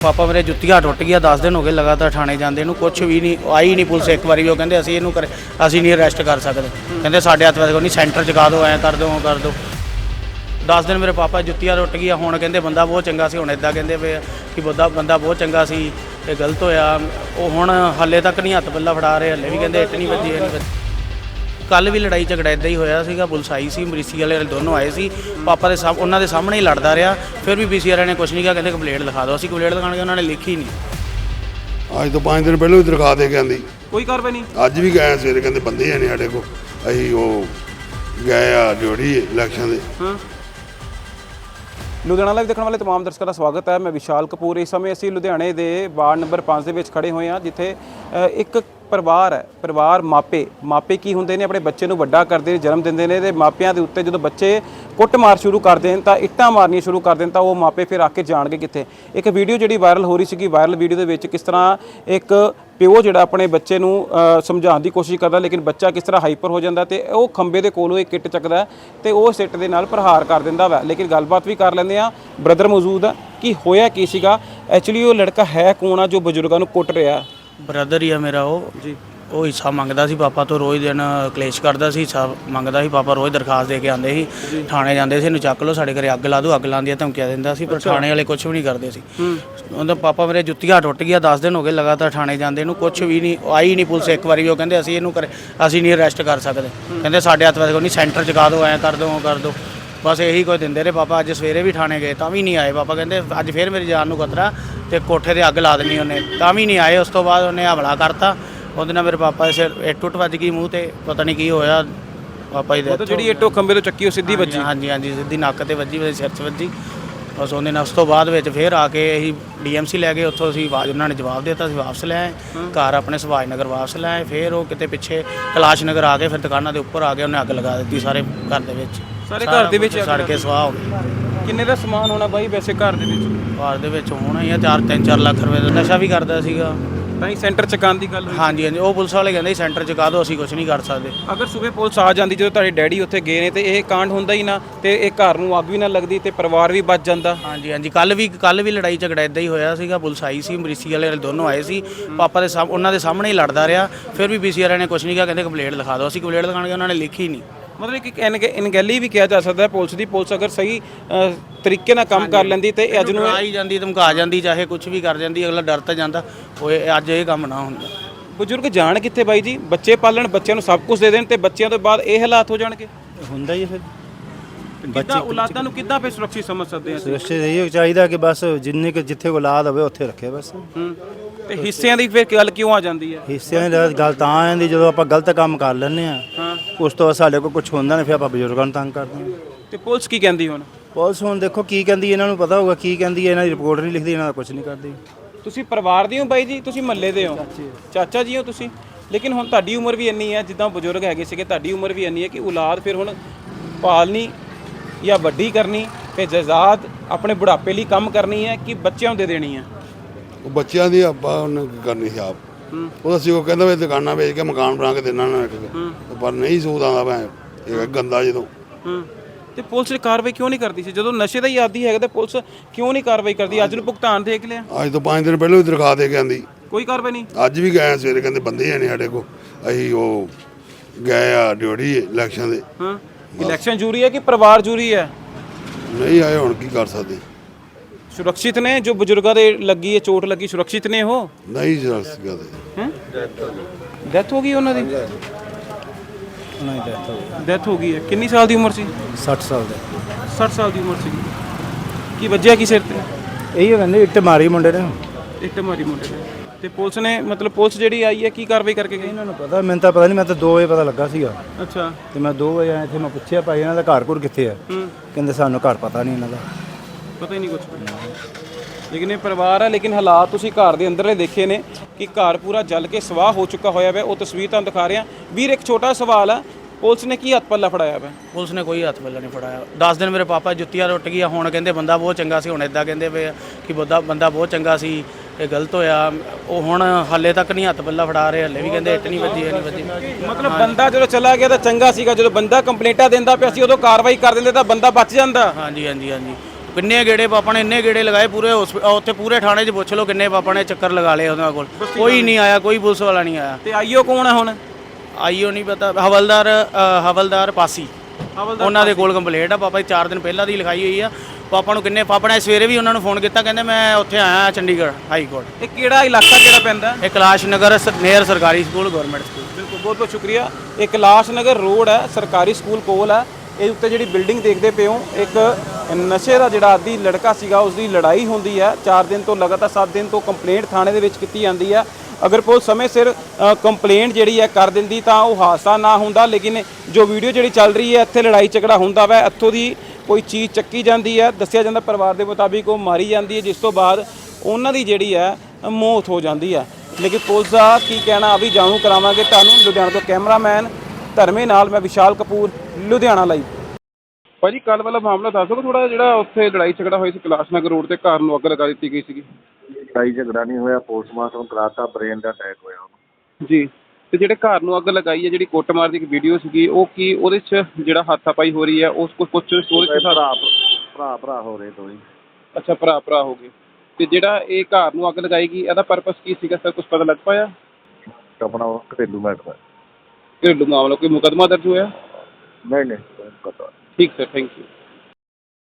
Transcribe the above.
ਪਾਪਾ ਮੇਰੇ ਜੁੱਤੀਆਂ ਟੁੱਟ ਗਿਆ 10 ਦਿਨ ਹੋ ਗਏ ਲਗਾਤਾਰ ਥਾਣੇ ਜਾਂਦੇ ਨੂੰ ਕੁਝ ਵੀ ਨਹੀਂ ਆਈ ਨਹੀਂ ਪੁਲਿਸ ਇੱਕ ਵਾਰੀ ਵੀ, ਉਹ ਕਹਿੰਦੇ ਅਸੀਂ ਇਹਨੂੰ ਕਰ, ਅਸੀਂ ਨਹੀਂ ਅਰੈਸਟ ਕਰ ਸਕਦੇ। ਕਹਿੰਦੇ ਸਾਡੇ ਹੱਥ ਵਿੱਚ ਕੋਈ ਨਹੀਂ, ਸੈਂਟਰ ਚਕਾ ਦਿਓ, ਐਂ ਕਰ ਦਿਓ, ਉਹ ਕਰ ਦਿਓ। 10 ਦਿਨ ਮੇਰੇ ਪਾਪਾ ਜੁੱਤੀਆਂ ਟੁੱਟ ਗਈਆਂ ਹੁਣ ਕਹਿੰਦੇ ਬੰਦਾ ਬਹੁਤ ਚੰਗਾ ਸੀ, ਹੁਣ ਇਦਾਂ ਕਹਿੰਦੇ ਪਏ ਕਿ ਬੰਦਾ ਬੰਦਾ ਬਹੁਤ ਚੰਗਾ ਸੀ, ਇਹ ਗਲਤ ਹੋਇਆ। ਉਹ ਹੁਣ ਹਾਲੇ ਤੱਕ ਨਹੀਂ ਹੱਥ ਪੱਲਾ ਫੜਾ ਰਹੇ, ਹੱਲੇ ਵੀ ਕਹਿੰਦੇ ਇੱਟ ਨਹੀਂ ਵੱਜੀ ਇਹ ਨਹੀਂ ਵੱਜੀ। ਕੱਲ ਵੀ ਲੜਾਈ ਝਗੜਾ ਇਦਾਂ ਹੀ ਹੋਇਆ ਸੀਗਾ ਪੁਲਿਸ ਆਈ ਸੀ ਮਰੀਸੀ ਵਾਲੇ ਦੋਨੋਂ ਆਏ ਸੀ ਪਾਪਾ ਦੇ ਸਾਹਮ ਉਹਨਾਂ ਦੇ ਸਾਹਮਣੇ ਹੀ ਲੜਦਾ ਰਿਹਾ ਫਿਰ ਵੀ ਪੀਸੀਆਰ ਵਾਲਿਆਂ ਨੇ ਕੁਝ ਨਹੀਂ ਕਿਹਾ ਕਹਿੰਦੇ ਕੰਪਲੇਂਟ ਲਿਖਾ ਦਿਓ ਅਸੀਂ ਕੰਪਲੇਂਟ ਲਿਖਾਣ ਗਏ ਉਹਨਾਂ ਨੇ ਲਿਖੀ ਨਹੀਂ। ਅੱਜ ਤੋਂ 5 ਦਿਨ ਪਹਿਲਾਂ ਵੀ ਦਰਖਾਸਤ ਦੇ ਕੇ ਆਂਦੀ ਕੋਈ ਕਾਰਵਾਈ ਨਹੀਂ? ਅੱਜ ਵੀ ਗਏ ਸਵੇਰੇ ਕਹਿੰਦੇ ਬੰਦੇ ਹੈ ਨਹੀਂ ਸਾਡੇ ਕੋਲ ਅਸੀਂ ਉਹ ਗਏ ਆ ਡਿਊਟੀ ਇਲੈਕਸ਼ਨ ਦੇ। ਹਾਂ। ਲੁਧਿਆਣਾ ਲਾਈਵ ਦੇਖਣ ਵਾਲੇ ਤਮਾਮ ਦਰਸ਼ਕਾਂ ਦਾ ਸਵਾਗਤ ਹੈ ਮੈਂ ਵਿਸ਼ਾਲ ਕਪੂਰ ਇਸ ਸਮੇਂ ਅਸੀਂ ਲੁਧਿਆਣੇ ਦੇ ਵਾਰਡ ਨੰਬਰ 5 ਦੇ ਵਿੱਚ ਖੜੇ ਹੋਏ ਹਾਂ ਜਿੱਥੇ ਇੱਕ ਪਰਿਵਾਰ ਹੈ, ਪਰਿਵਾਰ ਮਾਪੇ। ਮਾਪੇ ਕੀ ਹੁੰਦੇ ਨੇ? ਆਪਣੇ ਬੱਚੇ ਨੂੰ ਵੱਡਾ ਕਰਦੇ ਨੇ, ਜਨਮ ਦਿੰਦੇ ਨੇ ਤੇ ਮਾਪਿਆਂ ਦੇ ਉੱਤੇ ਜਦੋਂ ਬੱਚੇ ਕੁੱਟਮਾਰ ਸ਼ੁਰੂ ਕਰ ਦੇਣ ਤਾਂ ਇੱਟਾਂ ਮਾਰਨੀਆਂ ਸ਼ੁਰੂ ਕਰ ਦੇਣ ਤਾਂ ਉਹ ਮਾਪੇ ਫਿਰ ਆ ਕੇ ਜਾਣਗੇ ਕਿੱਥੇ। ਇੱਕ ਵੀਡੀਓ ਜਿਹੜੀ ਵਾਇਰਲ ਹੋ ਰਹੀ ਸੀਗੀ ਵਾਇਰਲ ਵੀਡੀਓ ਦੇ ਵਿੱਚ ਕਿਸ ਤਰ੍ਹਾਂ ਇੱਕ ਪਿਓ ਜਿਹੜਾ ਆਪਣੇ ਬੱਚੇ ਨੂੰ ਸਮਝਾਉਣ ਦੀ ਕੋਸ਼ਿਸ਼ ਕਰਦਾ, ਲੇਕਿਨ ਬੱਚਾ ਕਿਸ ਤਰ੍ਹਾਂ ਹਾਈਪਰ ਹੋ ਜਾਂਦਾ ਤੇ ਉਹ ਖੰਬੇ ਦੇ ਕੋਲੋਂ ਇੱਕ ਕਿੱਟ ਚੱਕਦਾ ਹੈ ਤੇ ਉਹ ਸਿੱਟ ਦੇ ਨਾਲ ਪ੍ਰਹਾਰ ਕਰ ਦਿੰਦਾ ਵਾ। ਲੇਕਿਨ ਗੱਲਬਾਤ ਵੀ ਕਰ ਲੈਂਦੇ ਆ ਬ੍ਰਦਰ ਮੌਜੂਦ ਆ ਕਿ ਹੋਇਆ, ਕੀ ਸੀਗਾ? ਐਕਚੁਅਲੀ ਉਹ ਲੜਕਾ ਹੈ ਕੌਣ ਆ ਜੋ ਬਜ਼ੁਰਗਾਂ ਨੂੰ ਕੁੱਟ ਰਿਹਾ? ਬ੍ਰਦਰ ਹੀ ਆ ਮੇਰਾ ਉਹ। ਜੀ। ਉਹ ਹਿੱਸਾ ਮੰਗਦਾ ਸੀ ਪਾਪਾ ਤੋਂ ਰੋਜ਼ ਦਿਨ ਕਲੇਸ਼ ਕਰਦਾ ਸੀ ਹਿੱਸਾ ਮੰਗਦਾ ਸੀ ਪਾਪਾ ਰੋਜ਼ ਦਰਖਾਸਤ ਦੇ ਕੇ ਆਉਂਦੇ ਸੀ। ਥਾਣੇ ਜਾਂਦੇ ਸੀ ਇਹਨੂੰ ਚੱਕ ਲਓ ਸਾਡੇ ਘਰੇ ਅੱਗ ਲਾ ਦਿਓ ਅੱਗ ਲਾਉਣ ਦੀਆਂ ਧਮਕੀਆਂ ਦਿੰਦਾ ਸੀ ਪਰ ਥਾਣੇ ਵਾਲੇ ਕੁਝ ਵੀ ਨਹੀਂ ਕਰਦੇ ਸੀ। ਉਹਦਾ ਪਾਪਾ ਮੇਰੇ ਜੁੱਤੀਆਂ ਟੁੱਟ ਗਈਆਂ 10 ਦਿਨ ਹੋ ਗਏ ਲਗਾਤਾਰ ਥਾਣੇ ਜਾਂਦੇ ਨੂੰ ਕੁਝ ਵੀ ਨਹੀਂ ਆਈ ਨਹੀਂ ਪੁਲਿਸ ਇੱਕ ਵਾਰੀ ਵੀ ਉਹ ਕਹਿੰਦੇ ਅਸੀਂ ਇਹਨੂੰ ਕਰ ਅਸੀਂ ਨਹੀਂ ਅਰੈਸਟ ਕਰ ਸਕਦੇ। ਕਹਿੰਦੇ ਸਾਡੇ ਹੱਥ ਵਿੱਚ ਕੋਈ ਨਹੀਂ ਸੈਂਟਰ ਚਕਾ ਦਿਓ ਐਂ ਕਰ ਦਿਓ ਕਰ ਦਿਓ। ਬਸ ਇਹੀ ਕੋਈ ਦਿੰਦੇ ਰਹੇ ਪਾਪਾ ਅੱਜ ਸਵੇਰੇ ਵੀ ਥਾਣੇ ਗਏ ਤਾਂ ਵੀ ਨਹੀਂ ਆਏ। ਪਾਪਾ ਕਹਿੰਦੇ ਅੱਜ ਫੇਰ ਮੇਰੀ ਜਾਨ ਨੂੰ ਖਤਰਾ ਤੇ ਕੋਠੇ ਤੇ ਅੱਗ ਲਾ ਦੇਣੀ ਉਹਨੇ। ਤਾਂ ਵੀ ਨਹੀਂ ਆਏ ਉਸ ਤੋਂ ਬਾਅਦ ਉਹਨੇ ਹਮਲਾ ਕਰਤਾ। ਉਹਦੇ ਨਾਲ ਮੇਰੇ ਪਾਪਾ ਦੇ ਸਿਰ ਇੱਟ ਟੁੱਟ ਵੱਜ ਗਈ ਮੂੰਹ ਤੇ ਪਤਾ ਨਹੀਂ ਕੀ ਹੋਇਆ। ਪਾਪਾ ਜੀ ਦੇ ਉਹ ਤਾਂ ਜਿਹੜੀ ਇੱਟੋ ਖੰਬੇ ਤੋਂ ਚੱਕੀ ਉਹ ਸਿੱਧੀ ਵੱਜੀ। ਹਾਂਜੀ ਹਾਂਜੀ ਸਿੱਧੀ ਨੱਕ ਤੇ ਵੱਜੀ ਮੇਰੇ ਸਿਰ 'ਚ ਵੱਜੀ। ਬਸ ਉਹਨੇ ਨਾਲ ਉਸ ਤੋਂ ਬਾਅਦ ਵਿੱਚ ਫੇਰ ਆ ਕੇ ਅਸੀਂ ਡੀਐਮਸੀ ਲੈ ਗਏ। ਉੱਥੋਂ ਅਸੀਂ ਆਵਾਜ਼ ਉਹਨਾਂ ਨੇ ਜਵਾਬ ਦਿੱਤਾ ਸੀ ਵਾਪਸ ਲੈ ਆਏ। ਘਰ ਆਪਣੇ ਸੁਭਾਜ ਨਗਰ ਵਾਪਸ ਲੈ ਆਏ। ਫੇਰ ਉਹ ਕਿਤੇ ਪਿੱਛੇ ਕਲਾਸ਼ ਨਗਰ ਆ ਗਏ ਫਿਰ ਦੁਕਾਨਾਂ ਦੇ ਉੱਪਰ ਆ ਗਏ ਉਹਨੇ ਅੱਗ ਲਗਾ ਦਿੱਤੀ ਸਾਰੇ ਘਰ ਦੇ ਵਿੱਚ। ਸਾਰੇ ਘਰ ਦੇ ਵਿੱਚ ਸੜ ਕੇ ਸਵਾਹ ਹੋ ਗਈ। ਕਿੰਨੇ ਦਾ ਸਮਾਨ ਹੋਣਾ ਬਾਈ ਵੈਸੇ ਘਰ ਦੇ ਵਿੱਚ? ਘਰ ਦੇ ਵਿੱਚ ਹੋਣਾ ਹੀ ਆ 4 3-4 ਲੱਖ ਰੁਪਏ ਦਾ ਨਸ਼ਾ ਵੀ ਕਰਦਾ ਸੀਗਾ। ਤਾਂ ਹੀ ਸੈਂਟਰ ਚਕਾਉਣ ਦੀ ਗੱਲ ਹੋਈ ਹਾਂਜੀ ਹਾਂਜੀ ਉਹ ਪੁਲਿਸ ਵਾਲੇ ਕਹਿੰਦੇ ਸੈਂਟਰ ਚ ਕਾ ਦਿਓ ਅਸੀਂ ਕੁਝ ਨਹੀਂ ਕਰ ਸਕਦੇ। ਅਗਰ ਸਵੇਰੇ ਪੁਲਿਸ ਆ ਜਾਂਦੀ ਜਦੋਂ ਤੁਹਾਡੇ ਡੈਡੀ ਉੱਥੇ ਗਏ ਨੇ ਤੇ ਇਹ ਕਾਂਡ ਹੁੰਦਾ ਹੀ ਨਾ ਤੇ ਇਹ ਘਰ ਨੂੰ ਅੱਗ ਵੀ ਨਾ ਲੱਗਦੀ ਤੇ ਪਰਿਵਾਰ ਵੀ ਬਚ ਜਾਂਦਾ। ਹਾਂਜੀ ਹਾਂਜੀ ਕੱਲ ਵੀ ਕੱਲ ਵੀ ਲੜਾਈ ਝਗੜਾ ਇਦਾਂ ਹੀ ਹੋਇਆ ਸੀਗਾ ਪੁਲਿਸ ਆਈ ਸੀ ਮਰੀਸੀ ਵਾਲੇ ਦੋਨੋਂ ਆਏ ਸੀ ਪਾਪਾ ਦੇ ਸਾਹਮ ਉਹਨਾਂ ਦੇ ਸਾਹਮਣੇ ਹੀ ਲੜਦਾ ਰਿਹਾ ਫਿਰ ਵੀ ਪੀਸੀਆਰ ਵਾਲਿਆਂ ਨੇ ਕੁਝ ਨਹੀਂ ਕਿਹਾ ਕਹਿੰਦੇ ਕੰਪਲੇਂਟ ਲਿਖਾ ਦਿਓ ਅਸੀਂ ਕੰਪਲੇਂਟ ਲਿਖਾਣ ਗਏ ਉਹਨਾਂ ਨੇ ਲਿਖੀ ਨਹੀਂ ਮਤਲਬ ਕਿ ਇਨਗੈਲੀ ਵੀ ਕਿਹਾ ਜਾ ਸਕਦਾ ਹੈ ਪੁਲਿਸ ਦੀ। ਪੁਲਿਸ ਅਗਰ ਸਹੀ ਅ, ਤਰੀਕੇ ਨਾਲ ਕੰਮ ਕਰ ਲੈਂਦੀ ਤੇ ਅੱਜ ਨੂੰ ਆ ਹੀ ਜਾਂਦੀ ਧਮਕਾ ਜਾਂਦੀ ਚਾਹੇ ਕੁਝ ਵੀ ਕਰ ਜਾਂਦੀ ਅਗਲਾ ਡਰ ਤਾਂ ਜਾਂਦਾ। ਉਹ ਇਹ- ਅੱਜ ਇਹ ਕੰਮ ਨਾ ਹੁੰਦਾ। ਬਜ਼ੁਰਗ ਜਾਣ ਕਿੱਥੇ ਬਾਈ ਜੀ? ਬੱਚੇ ਪਾਲਣ ਬੱਚਿਆਂ ਨੂੰ ਸਭ ਕੁਝ ਦੇ ਦੇਣ ਤੇ ਬੱਚਿਆਂ ਤੋਂ ਬਾਅਦ ਇਹ ਹਾਲਾਤ ਹੋ ਜਾਣਗੇ। ਹੁੰਦਾ ਹੀ ਹੈ ਫਿਰ। ਕਿੱਦਾਂ ਔਲਾਦਾਂ ਨੂੰ ਕਿੱਦਾਂ ਫੇ ਸੁਰੱਖਿਅਤ ਸਮਝ ਸਕਦੇ ਆ ਸੁਰੱਖਿਅਤ ਇਹ ਚਾਹੀਦਾ ਕਿ ਬਸ ਜਿੰਨੇ ਕਿ ਜਿੱਥੇ ਔਲਾਦ ਹੋਵੇ ਉੱਥੇ ਰੱਖੇ ਬਸ। ਹੂੰ। ਤੇ ਹਿੱਸਿਆਂ ਦੀ ਫਿਰ ਗੱਲ ਕਿਉਂ ਆ ਜਾਂਦੀ ਹੈ ਹਿੱਸਿਆਂ ਦੀ ਗੱਲ ਤਾਂ ਆ ਜਾਂਦੀ ਜਦੋਂ ਆਪਾਂ ਗਲਤ ਕੰਮ ਕਰ ਲੈਂਦੇ ਆ ਹਾਂ। ਉਸ ਤੋਂ ਬਾਅਦ ਸਾਡੇ ਕੋਲ ਕੁਝ ਹੁੰਦਾ ਨਹੀਂ ਫਿਰ ਆਪਾਂ ਬਜ਼ੁਰਗਾਂ ਨੂੰ ਤੰਗ ਕਰਦੇ ਹਾਂ ਤੇ ਪੁਲਿਸ ਕੀ ਕਹਿੰਦੀ ਹੁਣ? ਪੁਲਿਸ ਹੁਣ ਦੇਖੋ ਕੀ ਕਹਿੰਦੀ ਇਹਨਾਂ ਨੂੰ ਪਤਾ ਹੋਊਗਾ ਕੀ ਕਹਿੰਦੀ ਹੈ ਇਹਨਾਂ ਦੀ ਰਿਪੋਰਟ ਨਹੀਂ ਲਿਖਦੀ ਇਹਨਾਂ ਦਾ ਕੁਝ ਨਹੀਂ ਕਰਦੀ। ਤੁਸੀਂ ਪਰਿਵਾਰ ਦੇ ਹੋ ਬਾਈ ਜੀ? ਤੁਸੀਂ ਮਹੱਲੇ ਦੇ ਹੋ? ਚਾਚਾ। ਜੀ ਹੋ ਤੁਸੀਂ? ਲੇਕਿਨ ਹੁਣ ਤੁਹਾਡੀ ਉਮਰ ਵੀ ਇੰਨੀ ਹੈ ਜਿੱਦਾਂ ਬਜ਼ੁਰਗ ਹੈਗੇ ਸੀਗੇ ਤੁਹਾਡੀ ਉਮਰ ਵੀ ਇੰਨੀ ਹੈ ਕਿ ਔਲਾਦ ਫਿਰ ਹੁਣ ਪਾਲਣੀ ਜਾਂ ਵੱਡੀ ਕਰਨੀ ਤੇ ਜਜ਼ਾਦ ਆਪਣੇ ਬੁਢਾਪੇ ਲਈ ਕੰਮ ਕਰਨੀ ਹੈ ਕਿ ਬੱਚਿਆਂ ਨੂੰ ਦੇ ਦੇਣੀ ਹੈ? ਉਹ ਬੱਚਿਆਂ ਦੀ ਆਪਾਂ ਉਹਨੇ ਕਰਨੀ ਸੀ ਆਪ। ਉਹਦਾ ਸੀ ਉਹ ਕਹਿੰਦਾ ਵੀ ਦੁਕਾਨਾਂ ਵੇਚ ਕੇ ਮਕਾਨ ਬਣਾ ਕੇ ਦੇਣਾ ਨਾ ਪਰ ਨਹੀਂ ਸੂਦ ਆਉਂਦਾ ਮੈਂ ਇਹ ਗੰਦਾ ਜਦੋਂ। ਤੇ ਪੁਲਿਸ ਕਾਰਵਾਈ ਕਿਉਂ ਨਹੀਂ ਕਰਦੀ ਸੀ? ਜਦੋਂ ਨਸ਼ੇ ਦਾ ਹੀ ਆਦੀ ਹੈਗਾ ਤੇ ਪੁਲਿਸ ਕਿਉਂ ਨਹੀਂ ਕਾਰਵਾਈ ਕਰਦੀ? ਅੱਜ ਨੂੰ ਭੁਗਤਾਨ ਦੇਖ ਲਿਆ। ਅੱਜ ਤੋਂ 5 ਦਿਨ ਪਹਿਲਾਂ ਵੀ ਦਰਖਾਸਤ ਦੇ ਕੇ ਆਂਦੀ। ਕੋਈ ਕਾਰਵਾਈ ਨਹੀਂ? ਅੱਜ ਵੀ ਗਏ ਸਵੇਰੇ ਕਹਿੰਦੇ ਬੰਦੇ ਹੈ ਨਹੀਂ ਸਾਡੇ ਕੋਲ। ਅਸੀਂ ਉਹ ਗਏ ਆ ਡਿਊਟੀ ਇਲੈਕਸ਼ਨ ਦੇ। ਹਾਂ। ਇਲੈਕਸ਼ਨ ਜੂਰੀ ਹੈ ਕਿ ਪਰਿਵਾਰ ਜੂਰੀ ਹੈ? ਨਹੀਂ ਆਏ ਹੁਣ ਕੀ ਕਰ ਸਕਦੇ? ਸੁਰੱਖਿਤ ਨੇ? ਜੋ ਬਜ਼ੁਰਗਾਂ ਦੇ ਲੱਗੀ ਹੈ ਚੋਟ ਲੱਗੀ ਸੁਰੱਖਿਤ ਨੇ ਉਹ? ਨਹੀਂ ਜਰ ਸਕਦੇ ਹੈ? ਡੈਥ ਹੋ ਗਈ ਉਹਨਾਂ ਦੀ? ਦੀ ਡੈਥ ਹੋ ਗਈ। ਡੈਥ ਹੋ ਗਈ ਹੈ। ਕਿੰਨੀ ਸਾਲ ਦੀ ਉਮਰ ਸੀ? 60 ਸਾਲ ਦੇ। 60 ਸਾਲ ਦੀ ਉਮਰ ਸੀ। ਕੀ ਵੱਜਿਆ ਕੀ ਸਿਰ ਤੇ? ਇਹੀ ਕਹਿੰਦੇ ਇੱਟ ਮਾਰੀ ਮੁੰਡੇ ਨੇ। ਇੱਟ ਮਾਰੀ ਮੁੰਡੇ ਨੇ। ਤੇ ਪੁਲਿਸ ਨੇ ਮਤਲਬ ਪੁਲਿਸ ਜਿਹੜੀ ਆਈ ਹੈ ਕੀ ਕਾਰਵਾਈ ਕਰਕੇ ਗਈ? ਇਹਨਾਂ ਨੂੰ ਪਤਾ ਮੈਨੂੰ ਤਾਂ ਪਤਾ ਨਹੀਂ ਮੈਂ ਤਾਂ 2 ਵਜੇ ਪਤਾ ਲੱਗਾ ਸੀਗਾ। ਅੱਛਾ। ਤੇ ਮੈਂ 2 ਵਜੇ ਆਇਆ ਇੱਥੇ ਮੈਂ ਪੁੱਛਿਆ ਭਾਈ ਇਹਨਾਂ ਦਾ ਘਰ ਘਰ ਕਿੱਥੇ ਆ? ਹੂੰ। ਕਹਿੰਦੇ ਸਾਨੂੰ ਘਰ ਪਤਾ ਨਹੀਂ ਇਹਨਾਂ ਦਾ। ਪਤਾ ਹੀ ਨਹੀਂ ਕੁਝ ਲੇਕਿਨ ਇਹ ਪਰਿਵਾਰ ਹੈ ਲੇਕਿਨ ਹਾਲਾਤ ਤੁਸੀਂ ਘਰ ਦੇ ਅੰਦਰਲੇ ਦੇਖੇ ਨੇ ਕਿ ਘਰ ਪੂਰਾ ਜਲ ਕੇ ਸਵਾਹ ਹੋ ਚੁੱਕਾ ਹੋਇਆ ਹੈ ਉਹ ਤਸਵੀਰ ਤੁਹਾਨੂੰ ਦਿਖਾ ਰਿਹਾ। ਵੀਰ ਇੱਕ ਛੋਟਾ ਸਵਾਲ ਹੈ ਪੁਲਿਸ ਨੇ ਕੀ ਹੱਥ ਪੱਲਾ ਫੜਾਇਆ ਹੈ ਪੁਲਿਸ ਨੇ ਕੋਈ ਹੱਥ ਪੱਲਾ ਨਹੀਂ ਫੜਾਇਆ। 10 ਦਿਨ ਮੇਰੇ ਪਾਪਾ ਜੁੱਤੀਆਂ ਟੁੱਟ ਗਈਆਂ ਹੁਣ ਕਹਿੰਦੇ ਬੰਦਾ ਬਹੁਤ ਚੰਗਾ ਸੀ ਹੁਣ ਇਦਾਂ ਕਹਿੰਦੇ ਪਏ ਕਿ ਬੰਦਾ ਬੰਦਾ ਬਹੁਤ ਚੰਗਾ ਸੀ। ਇਹ ਗਲਤ ਹੋਇਆ। ਉਹ ਹੁਣ ਹਾਲੇ ਤੱਕ ਨਹੀਂ ਹੱਥ ਪੱਲਾ ਫੜਾ ਰਹੇ ਹੱਲੇ ਵੀ ਕਹਿੰਦੇ ਇੱਟ ਨਹੀਂ ਵੱਜੀ ਇਹ ਨਹੀਂ ਵੱਜੀ ਮਤਲਬ ਬੰਦਾ ਜਦੋਂ ਚਲਾ ਗਿਆ ਤਾਂ ਚੰਗਾ ਸੀਗਾ ਜਦੋਂ ਬੰਦਾ ਕੰਪਲੇਂਟਾਂ ਦਿੰਦਾ ਪਿਆ ਸੀ ਉਦੋਂ ਕਾਰਵਾਈ ਕਰ ਦਿੰਦੇ ਤਾਂ ਬੰਦਾ ਬਚ ਜਾਂਦਾ। ਹਾਂਜੀ ਹਾਂਜੀ ਹਾਂਜੀ। ਕਿੰਨੇ ਗੇੜੇ ਪਾਪਾ ਨੇ ਇੰਨੇ ਗੇੜੇ ਲਗਾਏ ਪੂਰੇ ਹੌਸਪੀ- ਉੱਥੇ ਪੂਰੇ ਥਾਣੇ 'ਚ ਪੁੱਛ ਲਓ ਕਿੰਨੇ ਪਾਪਾ ਨੇ ਚੱਕਰ ਲਗਾ ਲਏ ਉਹਨਾਂ ਕੋਲ। ਕੋਈ ਨਹੀਂ ਆਇਆ ਕੋਈ ਪੁਲਿਸ ਵਾਲਾ ਨਹੀਂ ਆਇਆ। ਤੇ ਆਈਓ ਕੌਣ ਹੈ ਹੁਣ? ਆਈਓ ਨਹੀਂ ਪਤਾ ਹਵਲਦਾਰ ਹਵਲਦਾਰ ਪਾਸੀ। ਉਹਨਾਂ ਦੇ ਕੋਲ ਕੰਪਲੇਂਟ ਆ ਪਾਪਾ 4 ਦਿਨ ਪਹਿਲਾਂ ਦੀ ਲਿਖਾਈ ਹੋਈ ਆ। ਪਾਪਾ ਨੂੰ ਕਿੰਨੇ ਪਾਪਾ ਨੇ ਸਵੇਰੇ ਵੀ ਉਹਨਾਂ ਨੂੰ ਫੋਨ ਕੀਤਾ ਕਹਿੰਦੇ ਮੈਂ ਉੱਥੇ ਆਇਆ ਚੰਡੀਗੜ੍ਹ ਹਾਈ ਕੋਰਟ ਇਹ ਕਿਹੜਾ ਇਲਾਕਾ ਕਿਹੜਾ ਪੈਂਦਾ ਇਹ ਕੈਲਾਸ਼ ਨਗਰ ਨੇਰ ਸਰਕਾਰੀ ਸਕੂਲ ਗਵਰਨਮੈਂਟ ਸਕੂਲ ਬਿਲਕੁਲ ਬਹੁਤ ਬਹੁਤ ਸ਼ੁਕਰੀਆ। ਇਹ ਕੈਲਾਸ਼ ਨਗਰ ਰੋਡ ਹੈ ਸਰਕਾਰੀ ਸਕੂਲ ਕੋਲ ਹੈ ਇਹ ਉੱਤੇ ਜਿਹੜੀ ਬਿਲਡਿੰਗ ਦੇਖਦੇ ਪਏ ਹੋ ਇੱਕ ਨਸ਼ੇ ਦਾ ਜਿਹੜਾ ਆਦੀ ਲੜਕਾ ਸੀਗਾ ਉਸ ਦੀ ਲੜਾਈ ਹੁੰਦੀ ਹੈ 4 ਦਿਨ ਤੋਂ ਲਗਾਤਾਰ 7 ਦਿਨ ਤੋਂ ਕੰਪਲੇਂਟ ਥਾਣੇ ਦੇ ਵਿੱਚ ਕੀਤੀ ਜਾਂਦੀ ਹੈ ਅਗਰ ਪੁਲਿਸ ਸਮੇਂ ਸਿਰ ਕੰਪਲੇਂਟ ਜਿਹੜੀ ਹੈ ਕਰ ਦਿੰਦੀ ਤਾਂ ਉਹ ਹਾਦਸਾ ਨਾ ਹੁੰਦਾ, ਲੇਕਿਨ ਜੋ ਵੀਡੀਓ ਜਿਹੜੀ ਚੱਲ ਰਹੀ ਹੈ, ਇੱਥੇ ਲੜਾਈ ਝਗੜਾ ਹੁੰਦਾ ਵੈ, ਇੱਥੋਂ ਦੀ ਕੋਈ ਚੀਜ਼ ਚੱਕੀ ਜਾਂਦੀ ਹੈ, ਦੱਸਿਆ ਜਾਂਦਾ ਪਰਿਵਾਰ ਦੇ ਮੁਤਾਬਿਕ ਉਹ ਮਾਰੀ ਜਾਂਦੀ ਹੈ, ਜਿਸ ਤੋਂ ਬਾਅਦ ਉਹਨਾਂ ਦੀ ਜਿਹੜੀ ਹੈ, ਮੌਤ ਹੋ ਜਾਂਦੀ ਹੈ। ਲੇਕਿਨ ਪੁਲਿਸ ਦਾ ਕੀ ਕਹਿਣਾ, ਆ ਵੀ ਜਾਣੂ ਕਰਾਵਾਂਗੇ ਤੁਹਾਨੂੰ। ਲੁਧਿਆਣਾ ਤੋਂ ਕੈਮਰਾਮੈਨ ਧਰਮੇ ਨਾਲ ਮੈਂ ਵਿਸ਼ਾਲ ਕਪੂਰ, ਲੁਧਿਆਣਾ ਲਈ। ਭਾਜੀ ਕੱਲ ਵਾਲਾ ਮਾਮਲਾ ਦੱਸ ਦਿਓ ਥੋੜਾ ਜਿਹੜਾ ਉੱਥੇ ਲੜਾਈ ਝਗੜਾ ਹੋਈ ਸੀ ਕੈਲਾਸ਼ ਨਗਰ ਰੋਡ ਤੇ ਕਾਰ ਨੂੰ ਅੱਗ ਲਗਾ ਦਿੱਤੀ ਗਈ ਸੀਗੀ। ਲੜਾਈ ਝਗੜਾ ਨਹੀਂ ਹੋਇਆ ਪੋਸਟਮਾਰਟਮ ਕਰਾਤਾ ਬ੍ਰੇਨ ਦਾ ਅਟੈਕ ਹੋਇਆ ਉਹਨੂੰ। ਜੀ ਤੇ ਜਿਹੜੇ ਘਰ ਨੂੰ ਅੱਗ ਲਗਾਈ ਹੈ ਜਿਹੜੀ ਕੁੱਟਮਾਰ ਦੀ ਇੱਕ ਵੀਡੀਓ ਸੀਗੀ ਉਹ ਕੀ ਉਹਦੇ 'ਚ ਜਿਹੜਾ ਹਾਥਾਪਾਈ ਹੋ ਰਹੀ ਹੈ ਉਸ ਕੁਝ ਕੁਝ ਸਟੋਰੀ ਕੇ ਸਾਥ ਭਰਾ ਭਰਾ ਭਰਾ ਹੋ ਰਹੇ ਦੋਈ ਅੱਛਾ ਭਰਾ ਭਰਾ ਹੋ ਗਏ। ਤੇ ਜਿਹੜਾ ਇਹ ਘਰ ਨੂੰ ਅੱਗ ਲਗਾਈ ਗਈ ਇਹਦਾ ਪਰਪਸ ਕੀ ਸੀਗਾ ਸਰ? ਕੁਝ ਪਤਾ ਲੱਗ ਪਾਇਆ? ਆਪਣਾ ਉਹ ਘਰੇਲੂ ਮੈਟਰ ਹੈ ਘਰੇਲੂ ਮਾਮਲਾ ਕੋਈ ਮੁਕਦਮਾ ਦਰਜ ਹੋਇਆ? ਨਹੀਂ ਨਹੀਂ। ਕੋਈ ਪਤਾ ਠੀਕ ਸਰ ਥੈਂਕ ਯੂ